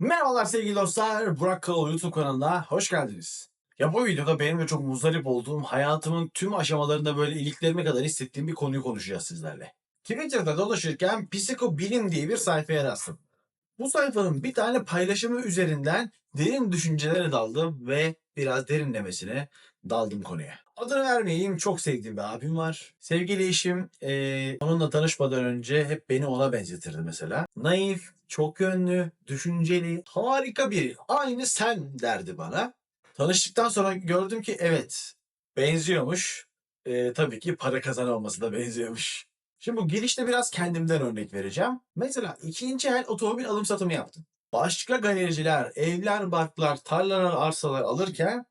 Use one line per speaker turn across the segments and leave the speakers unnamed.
Merhabalar sevgili dostlar. Burak Kaloğlu YouTube kanalına hoş geldiniz. Ya bu videoda benim de çok muzdarip olduğum, hayatımın tüm aşamalarında böyle iliklerime kadar hissettiğim bir konuyu konuşacağız sizlerle. Twitter'da dolaşırken Psikobilim diye bir sayfaya rastladım. Bu sayfanın bir tane paylaşımı üzerinden derin düşüncelere daldım ve biraz derinlemesine daldım konuya. Adını vermeyeyim çok sevdiğim bir abim var. Sevgili eşim eee, onunla tanışmadan önce hep beni ona benzetirdi mesela. Naif, çok yönlü, düşünceli, harika biri. Aynı sen derdi bana. Tanıştıktan sonra gördüm ki evet benziyormuş. Eee, tabii ki para kazanılması da benziyormuş. Şimdi bu girişte biraz kendimden örnek vereceğim. Mesela ikinci el otomobil alım satımı yaptım. Başka galericiler, evler, barklar, tarlalar, arsalar alırken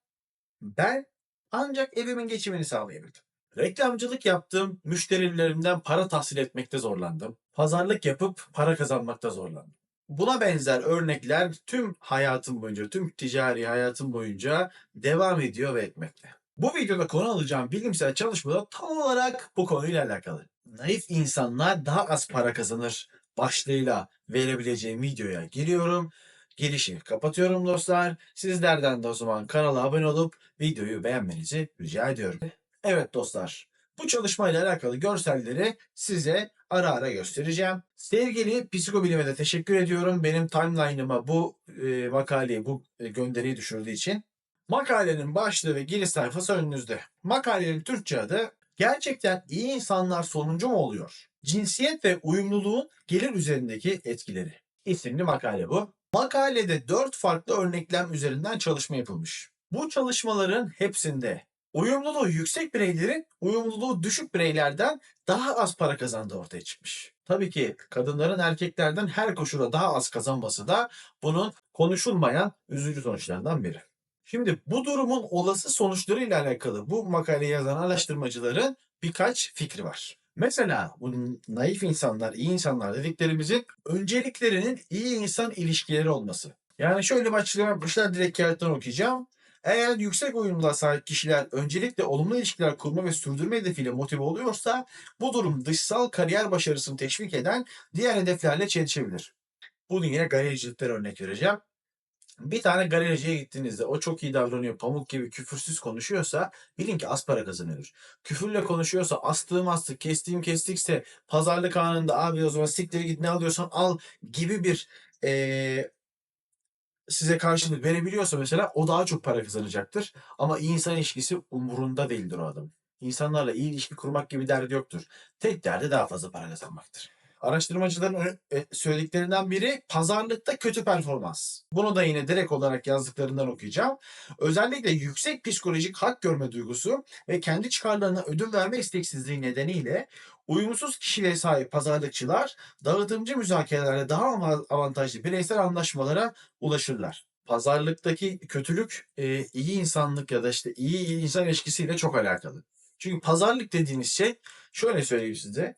ben ancak evimin geçimini sağlayabildim. Reklamcılık yaptım, müşterilerimden para tahsil etmekte zorlandım. Pazarlık yapıp para kazanmakta zorlandım. Buna benzer örnekler tüm hayatım boyunca, tüm ticari hayatım boyunca devam ediyor ve etmekte. Bu videoda konu alacağım bilimsel çalışmada tam olarak bu konuyla alakalı. Naif insanlar daha az para kazanır başlığıyla verebileceğim videoya giriyorum. Girişi kapatıyorum dostlar. Sizlerden de o zaman kanala abone olup videoyu beğenmenizi rica ediyorum. Evet dostlar, bu çalışmayla alakalı görselleri size ara ara göstereceğim. Sevgili psikobilime de teşekkür ediyorum. Benim timeline'ıma bu e, makaleyi, bu e, gönderiyi düşürdüğü için. Makalenin başlığı ve giriş sayfası önünüzde. Makalenin Türkçe adı Gerçekten iyi insanlar sonuncu mu oluyor? Cinsiyet ve uyumluluğun gelir üzerindeki etkileri. İsimli makale bu. Makalede dört farklı örneklem üzerinden çalışma yapılmış. Bu çalışmaların hepsinde uyumluluğu yüksek bireylerin uyumluluğu düşük bireylerden daha az para kazandığı ortaya çıkmış. Tabii ki kadınların erkeklerden her koşulda daha az kazanması da bunun konuşulmayan üzücü sonuçlardan biri. Şimdi bu durumun olası sonuçlarıyla alakalı bu makaleyi yazan araştırmacıların birkaç fikri var. Mesela bu naif insanlar, iyi insanlar dediklerimizin önceliklerinin iyi insan ilişkileri olması. Yani şöyle başlık yapmışlar direkt kağıttan okuyacağım. Eğer yüksek uyumluluğa sahip kişiler öncelikle olumlu ilişkiler kurma ve sürdürme hedefiyle motive oluyorsa bu durum dışsal kariyer başarısını teşvik eden diğer hedeflerle çelişebilir. Bunun yine galericilikten örnek vereceğim. Bir tane galericiye gittiğinizde o çok iyi davranıyor, pamuk gibi küfürsüz konuşuyorsa bilin ki az para kazanıyordur. Küfürle konuşuyorsa astığım astık, kestiğim kestikse pazarlık anında abi o zaman siktir git ne alıyorsan al gibi bir eee, size karşılık verebiliyorsa mesela o daha çok para kazanacaktır. Ama iyi insan ilişkisi umurunda değildir o adam. İnsanlarla iyi ilişki kurmak gibi derdi yoktur. Tek derdi daha fazla para kazanmaktır. Araştırmacıların ö- e, söylediklerinden biri pazarlıkta kötü performans. Bunu da yine direkt olarak yazdıklarından okuyacağım. Özellikle yüksek psikolojik hak görme duygusu ve kendi çıkarlarına ödün verme isteksizliği nedeniyle uyumsuz kişiliğe sahip pazarlıkçılar dağıtımcı müzakerelerde daha av- avantajlı bireysel anlaşmalara ulaşırlar. Pazarlıktaki kötülük e, iyi insanlık ya da işte iyi insan ilişkisiyle çok alakalı. Çünkü pazarlık dediğiniz şey şöyle söyleyeyim size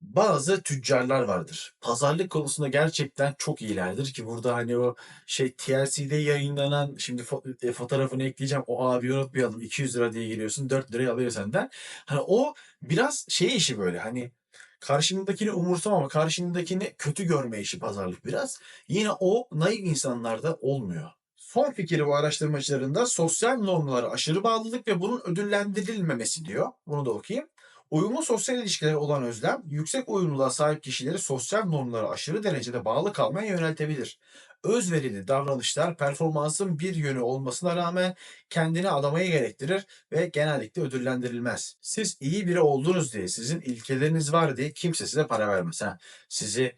bazı tüccarlar vardır. Pazarlık konusunda gerçekten çok iyilerdir ki burada hani o şey TLC'de yayınlanan şimdi e, fotoğrafını ekleyeceğim. O abi unutmayalım 200 lira diye geliyorsun 4 liraya alıyor senden. Hani o biraz şey işi böyle hani karşındakini umursamama, karşındakini kötü görme işi pazarlık biraz. Yine o naif insanlarda olmuyor. Son fikri bu araştırmacıların da sosyal normlara aşırı bağlılık ve bunun ödüllendirilmemesi diyor. Bunu da okuyayım. Uyumlu sosyal ilişkileri olan özlem, yüksek uyumluluğa sahip kişileri sosyal normlara aşırı derecede bağlı kalmaya yöneltebilir. Özverili davranışlar performansın bir yönü olmasına rağmen kendini adamaya gerektirir ve genellikle ödüllendirilmez. Siz iyi biri oldunuz diye, sizin ilkeleriniz var diye kimse size para vermez. Ha, sizi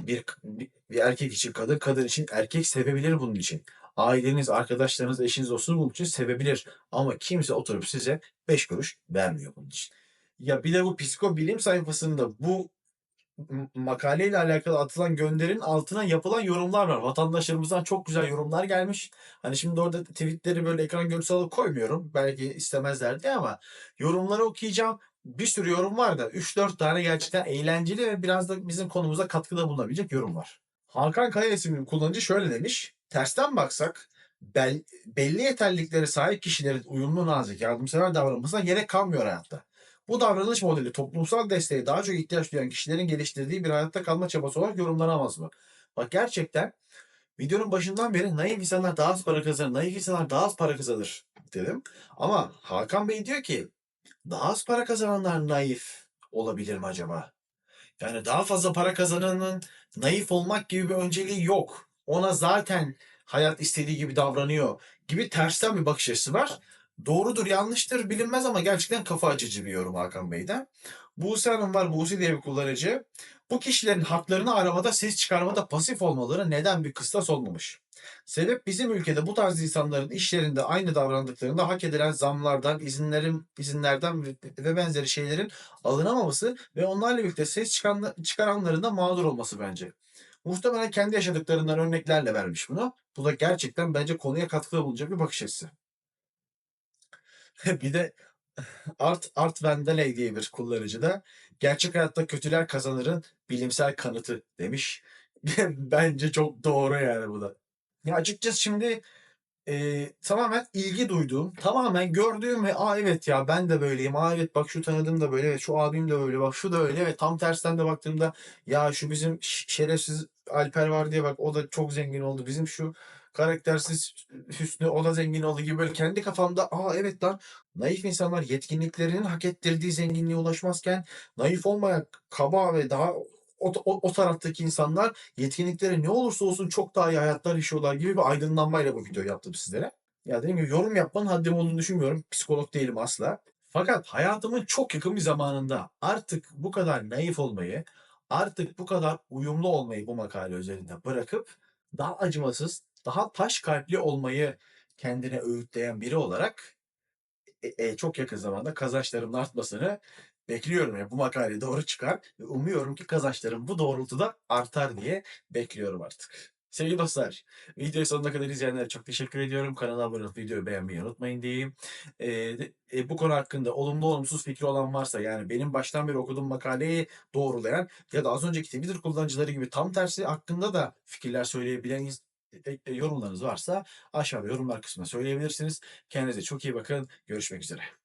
bir, bir, bir erkek için kadın, kadın için erkek sevebilir bunun için. Aileniz, arkadaşlarınız, eşiniz, dostunuz bunun için sevebilir. Ama kimse oturup size 5 kuruş vermiyor bunun için. Ya bir de bu psikobilim sayfasında bu makaleyle alakalı atılan gönderinin altına yapılan yorumlar var. Vatandaşlarımızdan çok güzel yorumlar gelmiş. Hani şimdi orada tweetleri böyle ekran görüntüsü alıp koymuyorum. Belki istemezler diye ama yorumları okuyacağım. Bir sürü yorum var da 3-4 tane gerçekten eğlenceli ve biraz da bizim konumuza katkıda bulunabilecek yorum var. Hakan Kaya isimli kullanıcı şöyle demiş. Tersten baksak bel- belli yeterliliklere sahip kişilerin uyumlu, nazik, yardımsever davranmasına gerek kalmıyor hayatta. Bu davranış modeli toplumsal desteğe daha çok ihtiyaç duyan kişilerin geliştirdiği bir hayatta kalma çabası olarak yorumlanamaz mı? Bak gerçekten videonun başından beri naif insanlar daha az para kazanır, naif insanlar daha az para kazanır dedim. Ama Hakan Bey diyor ki daha az para kazananlar naif olabilir mi acaba? Yani daha fazla para kazananın naif olmak gibi bir önceliği yok. Ona zaten hayat istediği gibi davranıyor gibi tersten bir bakış açısı var. Doğrudur yanlıştır bilinmez ama gerçekten kafa açıcı bir yorum Hakan Bey'den. Buse Hanım var Buse diye bir kullanıcı. Bu kişilerin haklarını aramada ses çıkarmada pasif olmaları neden bir kıstas olmamış? Sebep bizim ülkede bu tarz insanların işlerinde aynı davrandıklarında hak edilen zamlardan, izinlerin, izinlerden ve, benzeri şeylerin alınamaması ve onlarla birlikte ses çıkan, çıkaranların da mağdur olması bence. Muhtemelen kendi yaşadıklarından örneklerle vermiş bunu. Bu da gerçekten bence konuya katkıda bulunacak bir bakış açısı. bir de Art Art Vandelay diye bir kullanıcı da gerçek hayatta kötüler kazanırın bilimsel kanıtı demiş. Bence çok doğru yani bu da. Ya açıkçası şimdi Eee, tamamen ilgi duyduğum, tamamen gördüğüm ve "A, evet ya ben de böyleyim. A, evet bak şu tanıdığım da böyle. Şu abim de böyle. Bak şu da öyle." Ve tam tersten de baktığımda ya şu bizim şerefsiz Alper var diye bak o da çok zengin oldu. Bizim şu karaktersiz Hüsnü o da zengin oldu gibi böyle kendi kafamda "A, evet lan naif insanlar yetkinliklerinin hak ettirdiği zenginliğe ulaşmazken naif olmayan kaba ve daha o o o taraftaki insanlar yetkinlikleri ne olursa olsun çok daha iyi hayatlar yaşıyorlar gibi bir aydınlanmayla bu videoyu yaptım sizlere. Ya dediğim gibi yorum yapmanın haddim olduğunu düşünmüyorum. Psikolog değilim asla. Fakat hayatımın çok yakın bir zamanında artık bu kadar naif olmayı, artık bu kadar uyumlu olmayı bu makale üzerinde bırakıp daha acımasız, daha taş kalpli olmayı kendine öğütleyen biri olarak e, e, çok yakın zamanda kazançlarımın artmasını bekliyorum. Yani bu makale doğru çıkar ve umuyorum ki kazançlarım bu doğrultuda artar diye bekliyorum artık. Sevgili dostlar, videoyu sonuna kadar izleyenlere çok teşekkür ediyorum. Kanala abone olup videoyu beğenmeyi unutmayın diyeyim. De- e, bu konu hakkında olumlu olumsuz fikri olan varsa yani benim baştan beri okuduğum makaleyi doğrulayan ya da az önceki Twitter kullanıcıları gibi tam tersi hakkında da fikirler söyleyebilen e, e, yorumlarınız varsa aşağıda yorumlar kısmına söyleyebilirsiniz. Kendinize çok iyi bakın. Görüşmek üzere.